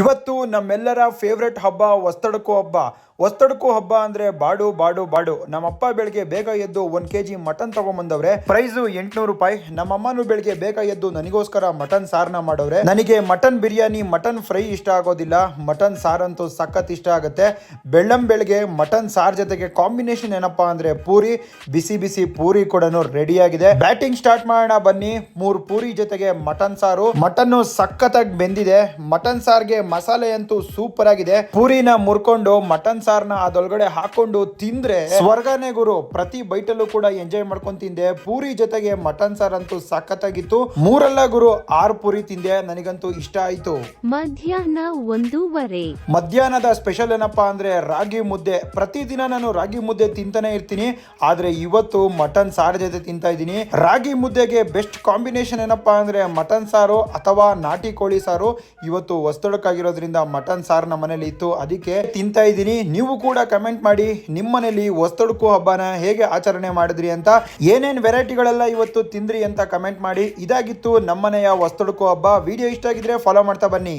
ಇವತ್ತು ನಮ್ಮೆಲ್ಲರ ಫೇವ್ರೆಟ್ ಹಬ್ಬ ಒಸ್ತಡಕು ಹಬ್ಬ. ಒಸ್ತಡಕು ಹಬ್ಬ ಅಂದ್ರೆ ಬಾಡು ಬಾಡು ಬಾಡು. ನಮ್ಮಪ್ಪ ಬೆಳಿಗ್ಗೆ ಬೇಗ ಎದ್ದು ಒಂದು ಕೆ ಜಿ ಮಟನ್ ತಗೊಂಬಂದವ್ರೆ. ಪ್ರೈಸು ಎಂಟ್ನೂರು ರೂಪಾಯಿ. ನಮ್ಮಮ್ಮನೂ ಬೆಳಿಗ್ಗೆ ಬೇಗ ಎದ್ದು ನನಗೋಸ್ಕರ ಮಟನ್ ಸಾರ್ನ ಮಾಡವ್ರೆ. ನನಗೆ ಮಟನ್ ಬಿರಿಯಾನಿ ಮಟನ್ ಫ್ರೈ ಇಷ್ಟ ಆಗೋದಿಲ್ಲ. ಮಟನ್ ಸಾರ್ ಅಂತೂ ಸಖತ್ ಇಷ್ಟ ಆಗುತ್ತೆ. ಬೆಳ್ಳಂ ಬೆಳಗ್ಗೆ ಮಟನ್ ಸಾರ್ ಜೊತೆಗೆ ಕಾಂಬಿನೇಷನ್ ಏನಪ್ಪಾ ಅಂದ್ರೆ ಪೂರಿ, ಬಿಸಿ ಬಿಸಿ ಪೂರಿ ಕೂಡ ರೆಡಿ ಆಗಿದೆ. ಬ್ಯಾಟಿಂಗ್ ಸ್ಟಾರ್ಟ್ ಮಾಡೋಣ ಬನ್ನಿ. ಮೂರು ಪೂರಿ ಜೊತೆಗೆ ಮಟನ್ ಸಾರು. ಮಟನ್ ಸಖತ್ತಾಗಿ ಬೆಂದಿದೆ. ಮಟನ್ ಸಾರ್ಗೆ ಮಸಾಲೆ ಅಂತೂ ಸೂಪರ್ ಆಗಿದೆ. ಪೂರಿನ ಮುರ್ಕೊಂಡು ಮಟನ್ ಸಾರ್ನ ಅದೊಳಗಡೆ ಹಾಕೊಂಡು ತಿಂದ್ರೆ ಸ್ವರ್ಗನೇ ಗುರು. ಪ್ರತಿ ಬೈಟಲ್ಲೂ ಕೂಡ ಎಂಜಾಯ್ ಮಾಡ್ಕೊಂಡ್ ತಿಂದೆ. ಪೂರಿ ಜೊತೆಗೆ ಮಟನ್ ಸಾರ್ ಅಂತೂ ಸಖತ್ತಾಗಿತ್ತು. ಮೂರಲ್ಲ ಗುರು ಆರು ಪೂರಿ ತಿಂದೆ. ನನಗಂತೂ ಇಷ್ಟ ಆಯ್ತು. ಮಧ್ಯಾಹ್ನ ಒಂದೂವರೆ. ಮಧ್ಯಾಹ್ನದ ಸ್ಪೆಷಲ್ ಏನಪ್ಪಾ ಅಂದ್ರೆ ರಾಗಿ ಮುದ್ದೆ. ಪ್ರತಿದಿನ ನಾನು ರಾಗಿ ಮುದ್ದೆ ತಿಂತಾನೆ ಇರ್ತೀನಿ. ಆದ್ರೆ ಇವತ್ತು ಮಟನ್ ಸಾರ್ ಜೊತೆ ತಿಂತಾ ಇದ್ದೀನಿ. ರಾಗಿ ಮುದ್ದೆಗೆ ಬೆಸ್ಟ್ ಕಾಂಬಿನೇಷನ್ ಏನಪ್ಪಾ ಅಂದ್ರೆ ಮಟನ್ ಸಾರು ಅಥವಾ ನಾಟಿ ಕೋಳಿ ಸಾರು. ಇವತ್ತು ಹೊಸ್ತೊಡಕ್ಕಾಗಿರೋದ್ರಿಂದ ಮಟನ್ ಸಾರ್ ನಮ್ಮ ಮನೇಲಿ ಇತ್ತು. ಅದಕ್ಕೆ ತಿಂತಾ ಇದ್ದೀನಿ. ನೀವು ಕೂಡ ಕಮೆಂಟ್ ಮಾಡಿ. ನಿಮ್ಮ ಮನೇಲಿ ಹೊಸ್ತೊಡಕು ಹಬ್ಬನ ಹೇಗೆ ಆಚರಣೆ ಮಾಡಿದ್ರಿ ಅಂತ, ಏನೇನ್ ವೆರೈಟಿಗಳೆಲ್ಲ ಇವತ್ತು ತಿಂದ್ರಿ ಅಂತ ಕಮೆಂಟ್ ಮಾಡಿ. ಇದಾಗಿತ್ತು ನಮ್ಮನೆಯ ಹೊಸ್ತಡುಕು ಹಬ್ಬ. ವಿಡಿಯೋ ಇಷ್ಟ ಆಗಿದ್ರೆ ಫಾಲೋ ಮಾಡ್ತಾ ಬನ್ನಿ.